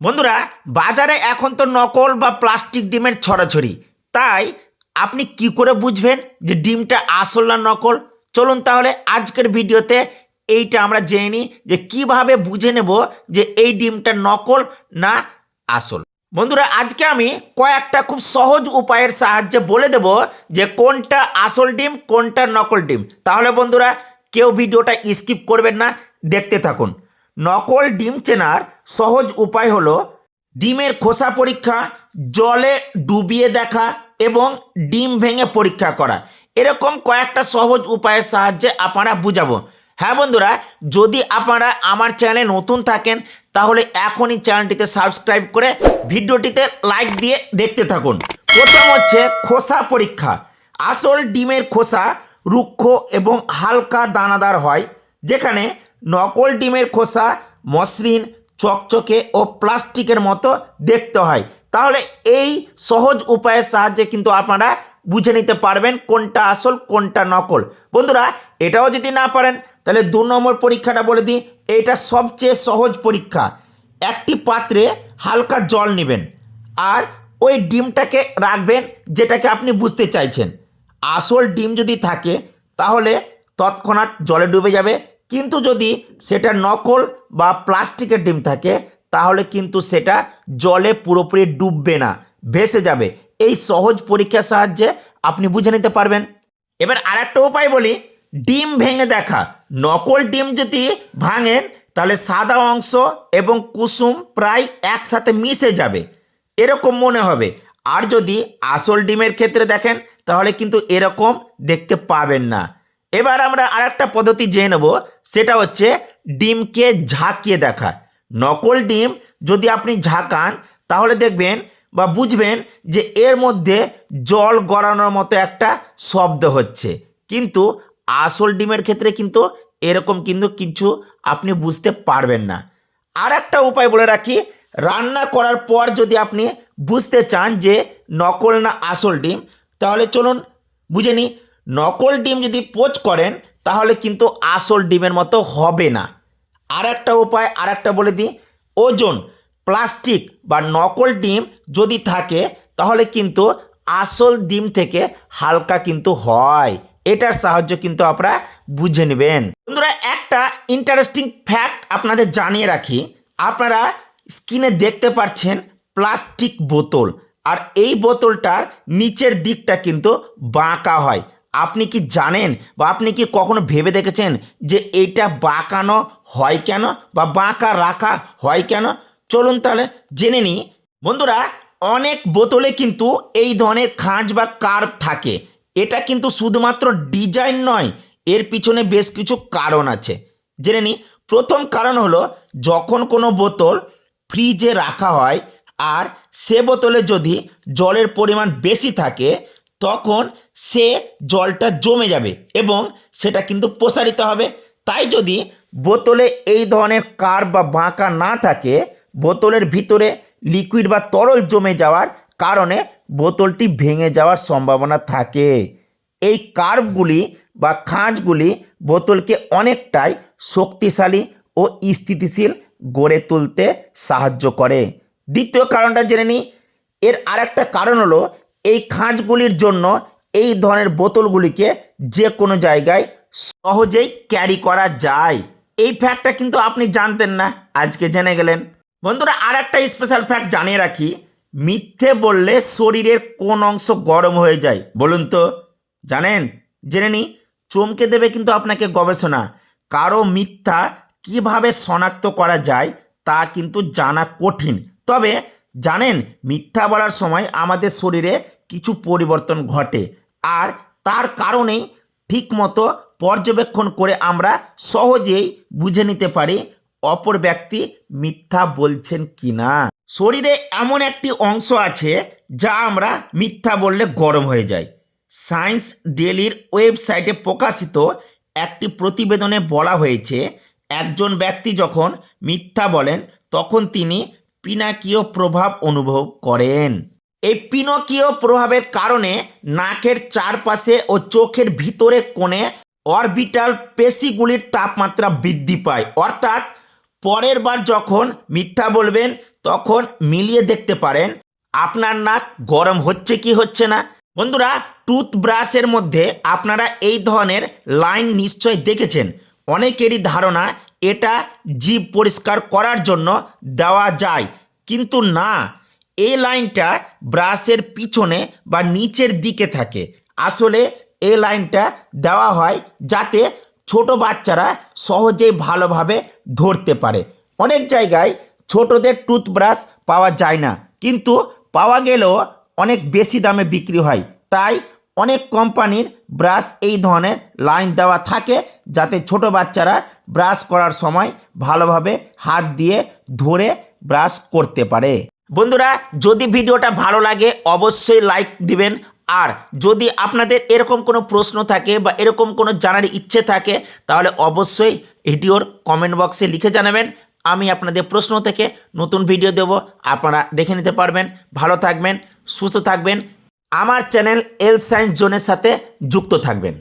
বন্ধুরা, বাজারে এখন তো নকল বা প্লাস্টিক ডিমের ছড়াছড়ি। তাই আপনি কি করে বুঝবেন যে ডিমটা আসল না নকল? চলুন তাহলে আজকের ভিডিওতে এইটা আমরা জেনে নিই যে কীভাবে বুঝে নেব যে এই ডিমটা নকল না আসল। বন্ধুরা, আজকে আমি কয়েকটা খুব সহজ উপায়ের সাহায্যে বলে দেব যে কোনটা আসল ডিম, কোনটা নকল ডিম। তাহলে বন্ধুরা, কেউ ভিডিওটা স্কিপ করবেন না, দেখতে থাকুন। নকল ডিম চেনার সহজ উপায় হলো ডিমের খোসা পরীক্ষা, জলে ডুবিয়ে দেখা এবং ডিম ভেঙে পরীক্ষা করা। এরকম কয়েকটা সহজ উপায়ের সাহায্যে আপনারা বুঝাবো। হ্যাঁ বন্ধুরা, যদি আপনারা আমার চ্যানেলে নতুন থাকেন, তাহলে এখনই চ্যানেলটিতে সাবস্ক্রাইব করে ভিডিওটিতে লাইক দিয়ে দেখতে থাকুন। প্রথম হচ্ছে খোসা পরীক্ষা। আসল ডিমের খোসা রুক্ষ এবং হালকা দানাদার হয়, যেখানে নকল ডিমের খোসা, মসৃণ, চকচকে ও প্লাস্টিকের মতো দেখতে হয়। তাহলে এই সহজ উপায়ের সাহায্যে কিন্তু আপনারা বুঝে নিতে পারবেন কোনটা আসল, কোনটা নকল। বন্ধুরা, এটাও যদি না পারেন, তাহলে দু নম্বর পরীক্ষাটা বলে দিই। এটা সবচেয়ে সহজ পরীক্ষা। একটি পাত্রে হালকা জল নেবেন আর ওই ডিমটাকে রাখবেন যেটাকে আপনি বুঝতে চাইছেন। আসল ডিম যদি থাকে, তাহলে তৎক্ষণাৎ জলে ডুবে যাবে কিন্তু যদি সেটা নকল বা প্লাস্টিকের ডিম থাকে, তাহলে কিন্তু সেটা জলে পুরোপুরি ডুববে না, ভেসে যাবে। এই সহজ পরীক্ষার সাহায্যে আপনি বুঝে নিতে পারবেন। এবার আর একটা উপায় বলি, ডিম ভেঙে দেখা। নকল ডিম যদি ভাঙেন, তাহলে সাদা অংশ এবং কুসুম প্রায় একসাথে মিশে যাবে। এরকম মনে হবে। আর যদি আসল ডিমের ক্ষেত্রে দেখেন, তাহলে কিন্তু এরকম দেখতে পাবেন না। এবার আমরা আরেকটা পদ্ধতি জেনে নেব, সেটা হচ্ছে ডিমকে ঝাঁকিয়ে দেখা। নকল ডিম যদি আপনি ঝাঁকান, তাহলে দেখবেন বা বুঝবেন যে এর মধ্যে জল গড়ানোর মতো একটা শব্দ হচ্ছে। কিন্তু আসল ডিমের ক্ষেত্রে কিন্তু এরকম কিন্তু কিছু আপনি বুঝতে পারবেন না। আর একটা উপায় বলে রাখি, রান্না করার পর যদি আপনি বুঝতে চান যে নকল না আসল ডিম, তাহলে চলুন বুঝে নিই। নকল ডিম যদি পোচ করেন, তাহলে কিন্তু আসল ডিমের মতো হবে না। আর একটা উপায় আর একটা বলে দিই, ওজন, প্লাস্টিক বা নকল ডিম যদি থাকে, তাহলে কিন্তু আসল ডিম থেকে হালকা কিন্তু হয়। এটার সাহায্য কিন্তু আপনারা বুঝে নেবেন। বন্ধুরা, একটা ইন্টারেস্টিং ফ্যাক্ট আপনাদের জানিয়ে রাখি। আপনারা স্ক্রিনে দেখতে পাচ্ছেন প্লাস্টিক বোতল। আর এই বোতলটার নিচের দিকটা কিন্তু বাঁকা হয়। আপনি কি জানেন বা আপনি কি কখনো ভেবে দেখেছেন যে এইটা বাঁকানো হয় কেন বা বাঁকা রাখা হয় কেন? চলুন তাহলে জেনে নিই। বন্ধুরা, অনেক বোতলে কিন্তু এই ধরনের খাঁজ বা কার্ভ থাকে। এটা কিন্তু শুধুমাত্র ডিজাইন নয়, এর পিছনে বেশ কিছু কারণ আছে। জেনে নিই, প্রথম কারণ হলো যখন কোনো বোতল ফ্রিজে রাখা হয় আর সে বোতলে যদি জলের পরিমাণ বেশি থাকে তখন সে জলটা জমে যাবে এবং সেটা কিন্তু প্রসারিত হবে। তাই যদি বোতলে এই ধরনের কার বা বাঁকা না থাকে, বোতলের ভিতরে লিকুইড বা তরল জমে যাওয়ার কারণে বোতলটি ভেঙে যাওয়ার সম্ভাবনা থাকে। এই কার্ভগুলি বা খাঁজগুলি বোতলকে অনেকটাই শক্তিশালী ও স্থিতিশীল গড়ে তুলতে সাহায্য করে। দ্বিতীয় কারণটা জেনে নিই। এর আরেকটা কারণ হলো এই খাঁজগুলির জন্য এই ধরনের বোতলগুলিকে যে কোনো জায়গায় সহজেই ক্যারি করা যায়। এই ফ্যাক্টটা কিন্তু আপনি জানতেন না, আজকে জেনে গেলেন। বন্ধুরা আর একটা স্পেশাল ফ্যাক্ট জানিয়ে রাখি। মিথ্যে বললে শরীরের কোন অংশ গরম হয়ে যায়, বলুন তো। জানেন? জেনে নি চমকে দেবে কিন্তু আপনাকে গবেষণা। কারও মিথ্যা কীভাবে শনাক্ত করা যায়, তা কিন্তু জানা কঠিন। তবে, জানেন, মিথ্যা বলার সময় আমাদের শরীরে কিছু পরিবর্তন ঘটে আর তার কারণেই ঠিকমতো পর্যবেক্ষণ করে আমরা সহজেই বুঝে নিতে পারি অপর ব্যক্তি মিথ্যা বলছেন কি না। শরীরে এমন একটি অংশ আছে যা আমরা মিথ্যা বললে গরম হয়ে যায়। সায়েন্স ডেলির ওয়েবসাইটে প্রকাশিত একটি প্রতিবেদনে বলা হয়েছে, একজন ব্যক্তি যখন মিথ্যা বলেন, তখন তিনি পিনাকীয় প্রভাব অনুভব করেন। এই পিনকীয় প্রভাবের কারণে নাকের চারপাশে ও চোখের ভিতরে কোণে অরবিটাল পেশিগুলির তাপমাত্রা বৃদ্ধি পায়। অর্থাৎ পরের বার যখন মিথ্যা বলবেন, তখন মিলিয়ে দেখতে পারেন, আপনার নাক গরম হচ্ছে কি হচ্ছে না। বন্ধুরা, টুথব্রাশের মধ্যে আপনারা এই ধরনের লাইন নিশ্চয় দেখেছেন। অনেকেরই ধারণা এটা জিভ পরিষ্কার করার জন্য দেওয়া যায়। কিন্তু না এই লাইনটা ব্রাশের পিছনে বা নিচের দিকে থাকে। আসলে এই লাইনটা দেওয়া হয় যাতে ছোট বাচ্চারা সহজেই ভালোভাবে ধরতে পারে। অনেক জায়গায় ছোটদের টুথব্রাশ পাওয়া যায় না, কিন্তু পাওয়া গেলেও অনেক বেশি দামে বিক্রি হয়। তাই অনেক কোম্পানির ব্রাশ এই ধরনের লাইন দেওয়া থাকে যাতে ছোট বাচ্চারা ব্রাশ করার সময় ভালোভাবে হাত দিয়ে ধরে ব্রাশ করতে পারে। বন্ধুরা, যদি ভিডিওটা ভালো লাগে, অবশ্যই লাইক দিবেন। আর যদি আপনাদের এরকম কোনো প্রশ্ন থাকে বা এরকম কোনো জানার ইচ্ছে থাকে, তাহলে অবশ্যই ভিডিওর কমেন্ট বক্সে লিখে জানাবেন। আমি আপনাদের প্রশ্ন থেকে নতুন ভিডিও দেব, আপনারা দেখে নিতে পারবেন। ভালো থাকবেন, সুস্থ থাকবেন। আমার চ্যানেল এল সায়েন্স জোনের সাথে যুক্ত থাকবেন।